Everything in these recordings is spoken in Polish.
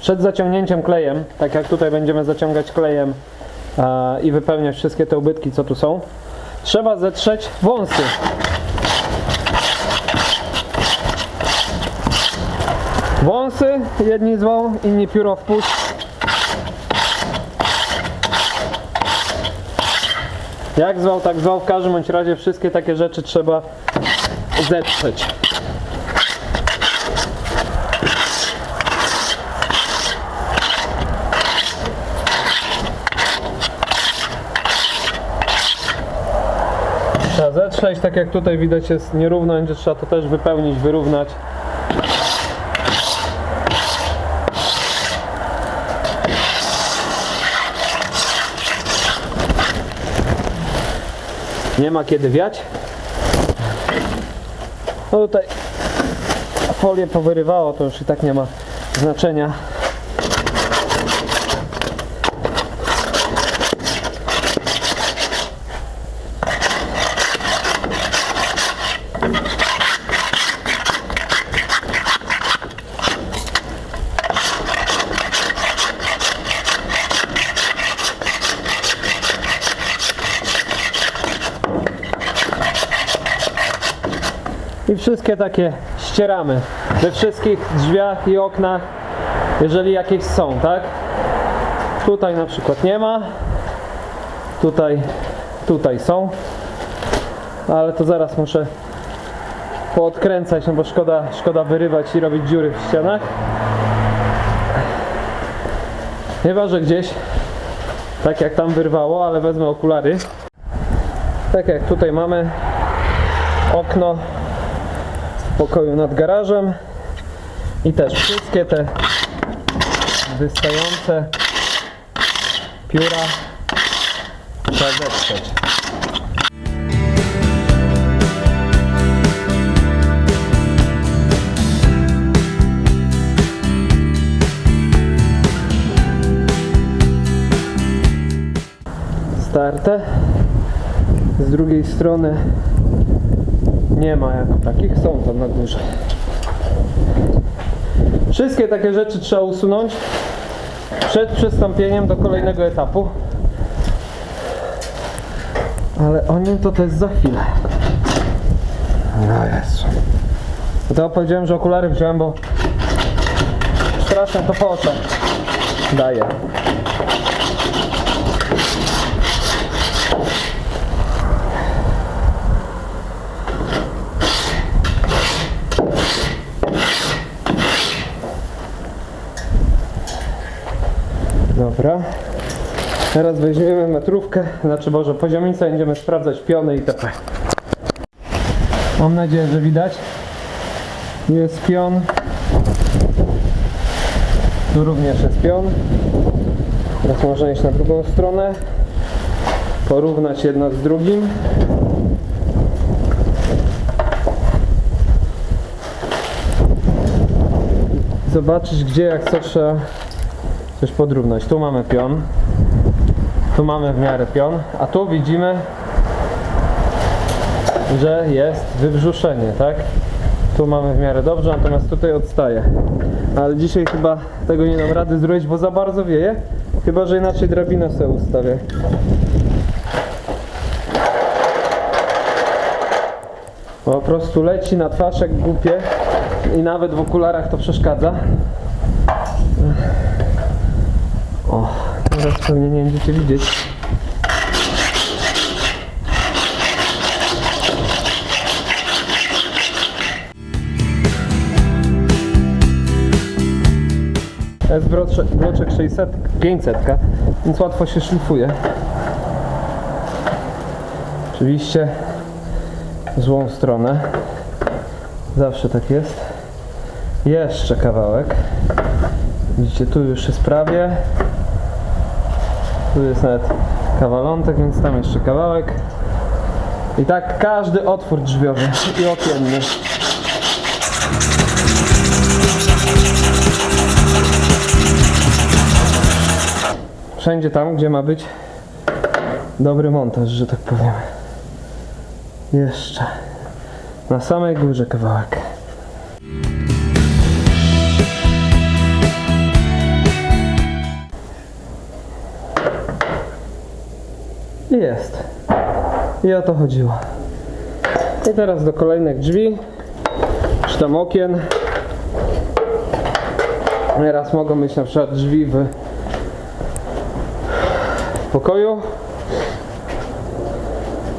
przed zaciągnięciem klejem, tak jak tutaj będziemy zaciągać klejem e, i wypełniać wszystkie te ubytki, co tu są, trzeba zetrzeć wąsy. Wąsy, jedni zwą, inni pióro wpuść. Jak zwał, tak zwał, w każdym bądź razie wszystkie takie rzeczy trzeba zetrzeć. Zetrzeć, tak jak tutaj widać jest nierówno, będzie trzeba to też wypełnić, wyrównać. Nie ma kiedy wiać. No tutaj folię powyrywało, to już i tak nie ma znaczenia. I wszystkie takie ścieramy we wszystkich drzwiach i oknach, jeżeli jakieś są, tak? Tutaj na przykład nie ma. Tutaj, tutaj są. Ale to zaraz muszę poodkręcać, no bo szkoda, szkoda wyrywać i robić dziury w ścianach. Chyba, że gdzieś tak jak tam wyrwało, ale wezmę okulary. Tak jak tutaj mamy okno pokoju nad garażem i też wszystkie te wystające pióra trzeba zetrzeć. Starte. Z drugiej strony nie ma jako takich, są tam na górze. Wszystkie takie rzeczy trzeba usunąć przed przystąpieniem do kolejnego etapu. Ale o nim to też za chwilę. No jest. To powiedziałem, że okulary wziąłem, bo strasznie to po oczach daje. Dobra. Teraz weźmiemy metrówkę, znaczy Boże, poziomicę, będziemy sprawdzać piony itp. Mam nadzieję, że widać. Jest pion. Tu również jest pion. Teraz można iść na drugą stronę. Porównać jedno z drugim. Zobaczyć gdzie jak co trzeba coś podrównać. Tu mamy pion, tu mamy w miarę pion, a tu widzimy, że jest wybrzuszenie, tak? Tu mamy w miarę dobrze, natomiast tutaj odstaje. Ale dzisiaj chyba tego nie dam rady zrobić, bo za bardzo wieje. Chyba, że inaczej drabinę sobie ustawię. Po prostu leci na twarz jak głupie i nawet w okularach to przeszkadza. O, teraz pewnie nie będziecie widzieć. To jest bloczek, bloczek 600, 500, więc łatwo się szlifuje. Oczywiście w złą stronę. Zawsze tak jest. Jeszcze kawałek. Widzicie, tu już jest prawie. Tu jest nawet kawalątek, więc tam jeszcze kawałek. I tak każdy otwór drzwiowy i okienny. Wszędzie tam, gdzie ma być dobry montaż, że tak powiem. Jeszcze. Na samej górze kawałek. Jest. I o to chodziło. I teraz do kolejnych drzwi, czy tam okien. Teraz mogą być na przykład drzwi w pokoju,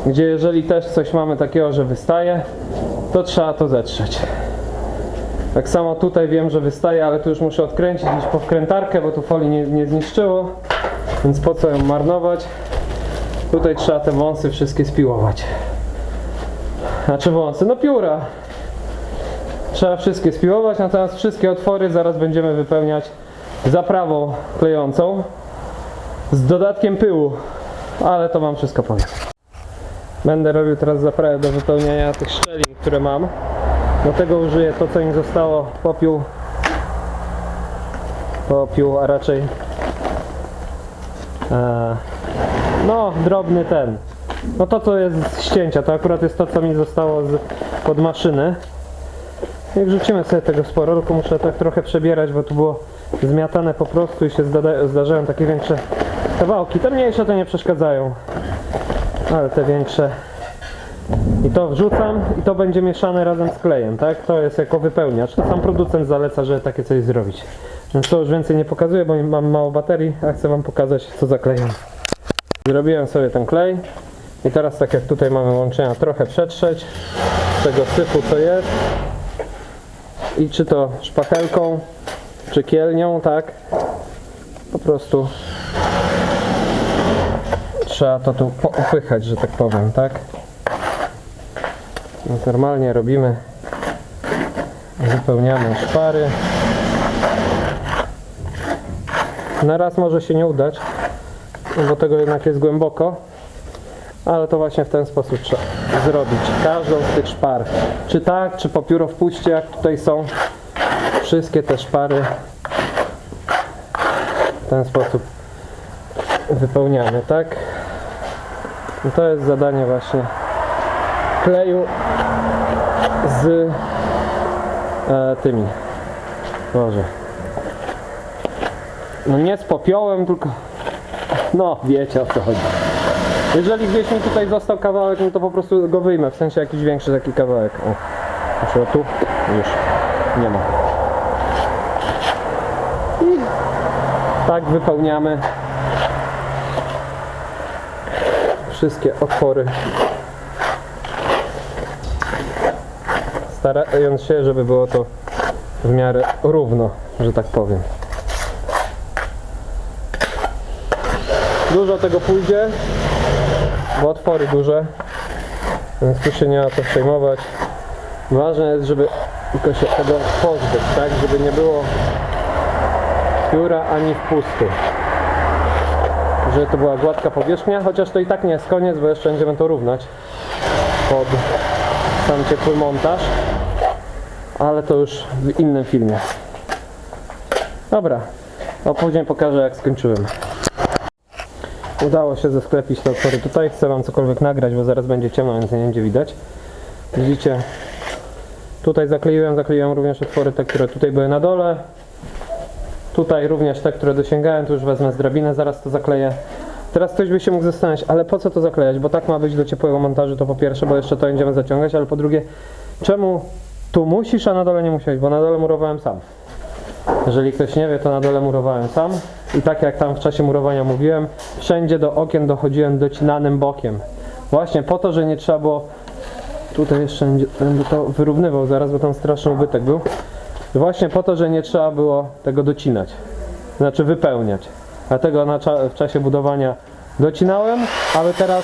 gdzie jeżeli też coś mamy takiego, że wystaje, to trzeba to zetrzeć. Tak samo tutaj wiem, że wystaje, ale tu już muszę odkręcić iść po wkrętarkę, bo tu folii nie, nie zniszczyło, więc po co ją marnować. Tutaj trzeba te wąsy wszystkie spiłować. Znaczy wąsy, no pióra. Trzeba wszystkie spiłować, natomiast wszystkie otwory zaraz będziemy wypełniać zaprawą klejącą z dodatkiem pyłu, ale to wam wszystko powiem. Będę robił teraz zaprawę do wypełniania tych szczelin, które mam. Do tego użyję to, co mi zostało, popiół, popiół, a raczej e, no, drobny ten. No to, co jest z ścięcia, to akurat jest to, co mi zostało z, od maszyny. Jak rzucimy sobie tego sporo, tylko muszę tak trochę przebierać, bo tu było zmiatane po prostu i się zda- zdarzają takie większe kawałki. Te mniejsze to nie przeszkadzają, ale te większe. I to wrzucam i to będzie mieszane razem z klejem, tak? To jest jako wypełniacz. To sam producent zaleca, żeby takie coś zrobić. Więc to już więcej nie pokazuję, bo mam mało baterii, a chcę wam pokazać co zaklejam. Zrobiłem sobie ten klej i teraz tak jak tutaj mamy łączenia trochę przetrzeć tego syfu co jest. I czy to szpachelką czy kielnią, tak? Po prostu trzeba to tu popychać, że tak powiem, tak? Więc normalnie robimy. Wypełniamy szpary. Na raz może się nie udać bo tego jednak jest głęboko, ale to właśnie w ten sposób trzeba zrobić każdą z tych szpar. Czy tak, czy po pióro jak tutaj są wszystkie te szpary w ten sposób wypełniamy, tak? I to jest zadanie właśnie kleju z e, tymi. Boże. No nie z popiołem, tylko no, wiecie o co chodzi. Jeżeli gdzieś mi tutaj został kawałek, no to po prostu go wyjmę, w sensie jakiś większy taki kawałek. O, proszę tu, już nie ma. I tak wypełniamy wszystkie otwory. Starając się, żeby było to w miarę równo, że tak powiem. Dużo tego pójdzie, bo otwory duże, więc tu się nie ma co przejmować. Ważne jest, żeby tylko się tego pozbyć, tak, żeby nie było pióra ani wpustu. Żeby to była gładka powierzchnia, chociaż to i tak nie jest koniec, bo jeszcze będziemy to równać pod sam ciepły montaż, ale to już w innym filmie. Dobra, a później pokażę jak skończyłem. Udało się zesklepić te otwory tutaj. Chcę Wam cokolwiek nagrać, bo zaraz będzie ciemno, więc nie będzie widać. Widzicie, tutaj zakleiłem, zakleiłem również otwory te, które tutaj były na dole. Tutaj również te, które dosięgałem, tu już wezmę z drabiny, zaraz to zakleję. Teraz ktoś by się mógł zastanawiać, ale po co to zaklejać? Bo tak ma być do ciepłego montażu, to po pierwsze, bo jeszcze to będziemy zaciągać, ale po drugie, czemu tu musisz, a na dole nie musiałeś? Bo na dole murowałem sam. Jeżeli ktoś nie wie, to na dole murowałem sam i tak jak tam w czasie murowania mówiłem, wszędzie do okien dochodziłem docinanym bokiem. Właśnie po to, że nie trzeba było tutaj jeszcze będę to wyrównywał zaraz, bo tam straszny ubytek był. Właśnie po to, że nie trzeba było tego docinać, znaczy wypełniać. Dlatego na w czasie budowania docinałem, ale teraz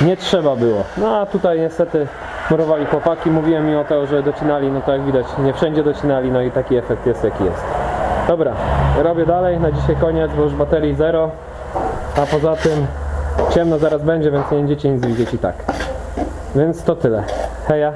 nie trzeba było. No a tutaj niestety murowali chłopaki, mówiłem mi o to, że docinali, no to jak widać nie wszędzie docinali, no i taki efekt jest jaki jest. Dobra, robię dalej, na dzisiaj koniec, bo już baterii zero, a poza tym ciemno zaraz będzie, więc nie będziecie nic widzieć i tak. Więc to tyle. Heja.